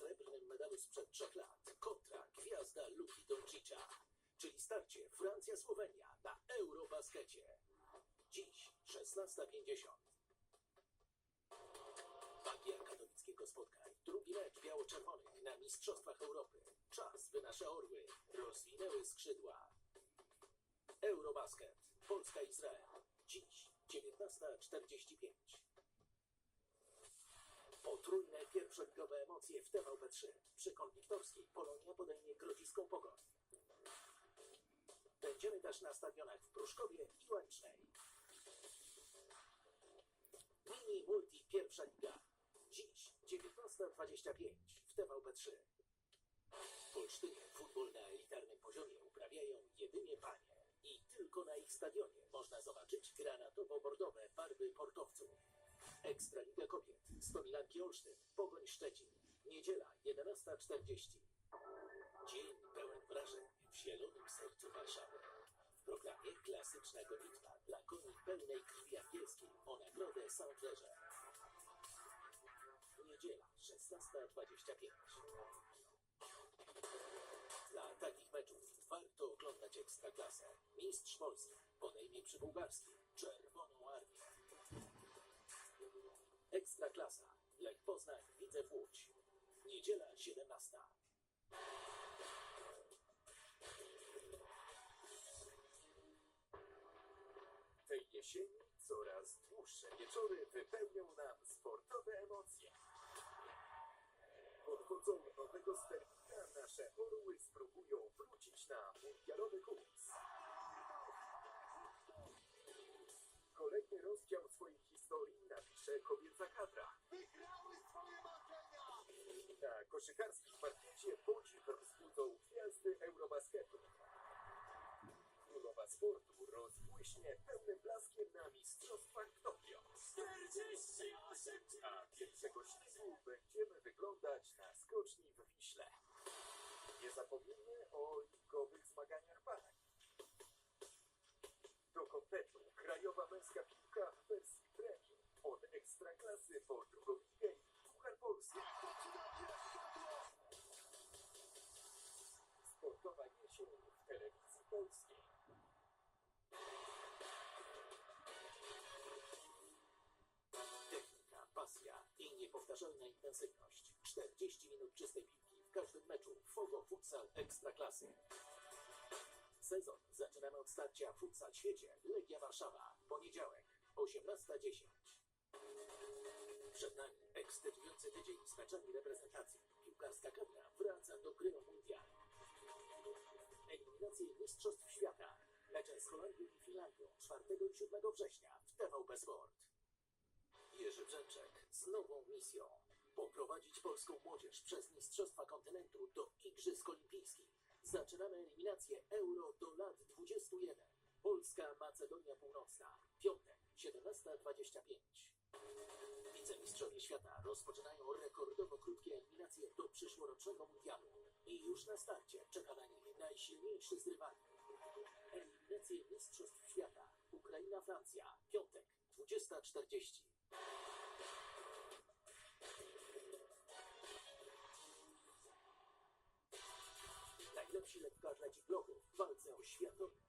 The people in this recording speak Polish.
srebrnym medalu sprzed trzech lat kontra gwiazda Luki Doncicza, czyli starcie Francja-Słowenia na Eurobaskecie. Dziś 16.50. Bagier katowickiego spotkań. Drugi mecz biało-czerwonych na Mistrzostwach Europy. Czas, by nasze orły rozwinęły skrzydła. Eurobasket. Polska-Izrael. Dziś 19.45. Potrójne pierwszoligowe emocje w TVP3. Przy Konwiktorskiej Polonia podejmie grodziską pogoń. Będziemy też na stadionach w Pruszkowie i Łęcznej. Mini Multi Pierwsza Liga. Dziś 19.25 w TVP3. W Olsztynie futbol na elitarnym poziomie uprawiają jedynie panie. I tylko na ich stadionie można zobaczyć granatowo-bordowe barwy portowców. Ekstraliga Kobiet. Stomilanki Olsztyn. Pogoń Szczecin. Niedziela 11.40. Dzień pełen wrażeń w zielonym sercu Warszawy. W programie klasyczna gonitwa dla koni pełnej krwi angielskiej o nagrodę Soundlerze. Niedziela 16.25. Dla takich meczów warto oglądać Ekstraklasę. Mistrz Polski podejmie przy bułgarskim Czerwoną Ekstraklasa. Lech Poznań, Widzew Łódź. Niedziela 17. Tej jesieni coraz dłuższe wieczory wypełnią nam sportowe emocje. Pod wodzą nowego sternika nasze orły spróbują wrócić na mundialowy kurs. Kolejny rozdział swojej koszykarskim parkiecie podziw wzbudzą gwiazdy Eurobasketu. Królowa sportu rozbłyśnie pełnym blaskiem na mistrzostwach w Tokio. 48! A pierwszego ślubu będziemy wyglądać na skoczni w Wiśle. Nie zapomnijmy o ligowych zmaganiach pań. Do kompetu krajowa męska piłka w wersji premium. Od ekstraklasy po drugą niepowtarzalna intensywność. 40 minut czystej piłki w każdym meczu. Fogo Futsal Ekstraklasy. Sezon zaczynamy od starcia Futsal Świecie Legia Warszawa. Poniedziałek, 18.10. Przed nami ekscytujący tydzień z meczami reprezentacji. Piłkarska kadra wraca do gry o mundial. Eliminacje Mistrzostw Świata. Mecze z Holandią i Finlandią 4 i 7 września w TVP Sport. Jerzy Brzęczek z nową misją. Poprowadzić polską młodzież przez Mistrzostwa Kontynentu do Igrzysk Olimpijskich. Zaczynamy eliminację Euro do lat 21. Polska, Macedonia Północna. Piątek, 17.25. Wicemistrzowie świata rozpoczynają rekordowo krótkie eliminacje do przyszłorocznego mundialu. I już na starcie czeka na nich najsilniejszy z rywali. Eliminacje Mistrzostw Świata. Ukraina-Francja. Piątek, 20.40. Najlepsi lekkarze dziglogów w walce o światową